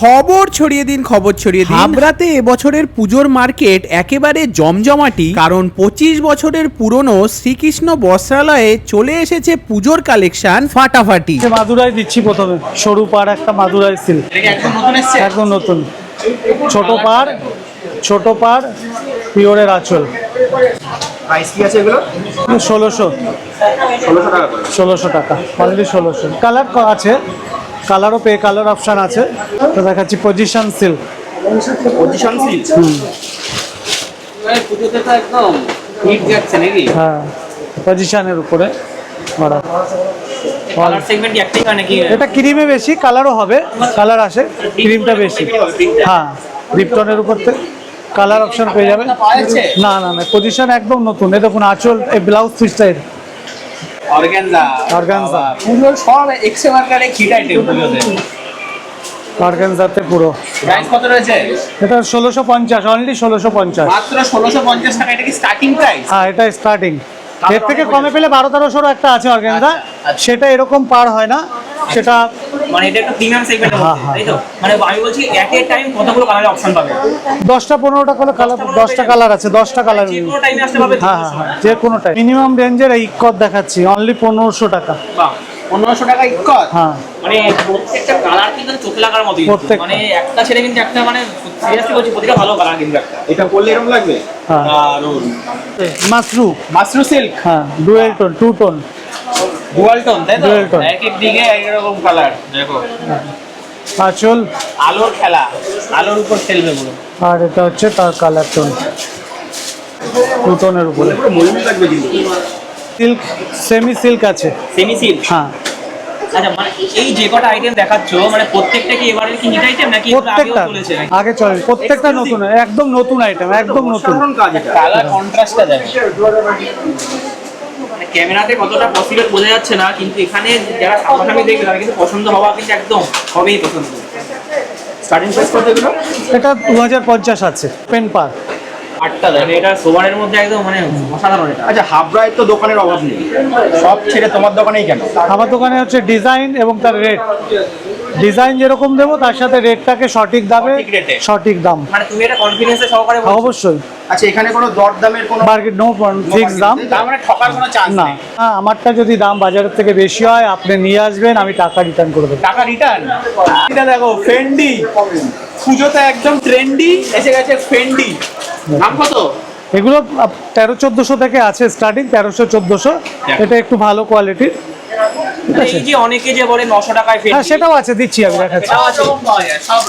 খবর ছড়িয়ে দিন খবর ছড়িয়ে দিন। হাবড়াতে এবছরের পুজোর মার্কেট একেবারে জমজমাটি কারণ পঁচিশ বছরের পুরনো শ্রীকৃষ্ণ বস্ত্রালয়ে চলে এসেছে পুজোর কালেকশন ফাটাফাটি। মাদুরাই দিচ্ছি প্রথমে সরু পাড় একটা মাদুরাই সিল্ক একদম নতুন এসছে। একদম নতুন ছোট পাড় ছোট পাড় পিওরের আঁচল। প্রাইস কি আছে এগুলো? ষোলোশো। ষোলোশো টাকা ষোলোশো টাকা অনলি ষোলোশো। কালার আছে। কালারও পে কালার অপশান আছে। তো দেখাচ্ছি পজিশন সিল্ক পজিশন মানে পুজোতে তো একদম হিট যাচ্ছে নাকি? হ্যাঁ পজিশনের উপরে। করা কালার সেগমেন্ট একটাই হয় নাকি? এটা ক্রিমে বেশি কালারও হবে কালার আসে। ক্রিমটা বেশি। হ্যাঁ লিপটনের উপর কালার অপশন পেয়ে যাবে। না না না পজিশন একদম নতুন। এই দেখুন আঁচল এই ব্লাউজ পিসটা অর্গানজা। Organza। পুজোর সব এক্সে মার্কারে হিট আইটেম পুজোতে অর্গানজাতে পুরো। প্রাইস কত রয়েছে? এটা ষোলোশো পঞ্চাশ অনলি ষোলোশো পঞ্চাশ। মাত্র ষোলোশো পঞ্চাশ টাকা এটা কি স্টার্টিং প্রাইস হ্যাঁ এটা স্টার্টিং এর থেকে কমে পেলে বারো একটা আছে অর্গানজা। আচ্ছা। সেটা এরকম পার হয় না। সেটা মানে এটা একটা প্রিমিয়াম হ্যাঁ, তাই তো মানে আমি বলছি এট এ টাইম কতগুলো কালারের অপশন পাবে? দশটা পনেরোটা করে কালার দশটা কালার আছে দশটা কালার যে কোনো টাইমে আসতে পারবে হ্যাঁ হ্যাঁ হ্যাঁ যে কোনোটাই মিনিমাম রেঞ্জের এই কত দেখাচ্ছি অনলি পনেরোশো টাকা। বাহ পনেরোশো টাকা ইক্কত হ্যাঁ। মানে প্রত্যেকটা কালার কিন্তু চোখে লাগার মতো মানে একটা ছেড়ে কিন্তু একটা মানে সিরিয়াসলি বলছি প্রতিটা ভালো কালার কিন্তু একটা। এটা পরলে এরকম লাগবে? হ্যাঁ। মাশরু মাশরু সিল্ক হ্যাঁ dual tone two tone dual tone তাই তো? Dual tone। এক এক দিকে এক রকম কালার দেখো। আঁচল? আলোর খেলা আলোর উপর খেলবে পুরো। আর এটা হচ্ছে তার কালার টোন টু টোনের উপরে। পুরো লাগবে কিন্তু। সিল্ক সেমি সিল্ক আছে। সেমি সিল্ক হ্যাঁ। আচ্ছা মানে এই যে কটা আইটেম দেখাচ্ছ মানে প্রত্যেকটা কি এবারে কি নিট আইটেম নাকি প্রত্যেকটা। আগে চলে প্রত্যেকটা নতুন একদম নতুন আইটেম একদম নতুন। কালার কন্ট্রাস্টটা দেখো। ক্যামেরাতে কতটা পসিবল বোঝা যাচ্ছে না, কিন্তু এখানে যারা সামনাসামনি দেখবে তারা কিন্তু পছন্দ হওয়া কিন্তু একদম হবেই পছন্দ। স্টার্টিং প্রাইস কত এটা দু হাজার পঞ্চাশ আছে পেন পার আটটা দেখো এটা সোবারের মধ্যে একদম মানে অসাধারণ এটা। আচ্ছা হাবড়ায় তো দোকানের অভাব নেই। সব ছেড়ে তোমার দোকানেই কেন? আমার দোকানে হচ্ছে ডিজাইন এবং তার রেট। ডিজাইন যেরকম দেবো তার সাথে রেটটাকে সঠিক দামে সঠিক দাম। মানে তুমি এটা কনফিডেন্সে সহকারে বলছো? অবশ্যই। আচ্ছা এখানে কোনো দরদামের কোনো মার্কেট নো ফিক্স দাম। তার মানে ঠকার কোনো চান্স না। হ্যাঁ, আমারটা যদি দাম বাজারের থেকে বেশি হয় আপনি নিয়ে আসবেন আমি টাকা রিটার্ন করে দেবো। টাকা রিটার্ন এটা দেখো ফেন্ডি পুজোতে একদম ট্রেন্ডি এসে গেছে ফেন্ডি দাম কত? এগুলো তেরো চোদ্দশো থেকে আছে স্টার্টিং তেরোশো চোদ্দশো। এটা একটু ভালো কোয়ালিটির এই যে অনেকে যে বলে নশো টাকায় হ্যাঁ সেটাও আছে দিচ্ছি আমি দেখাচ্ছি।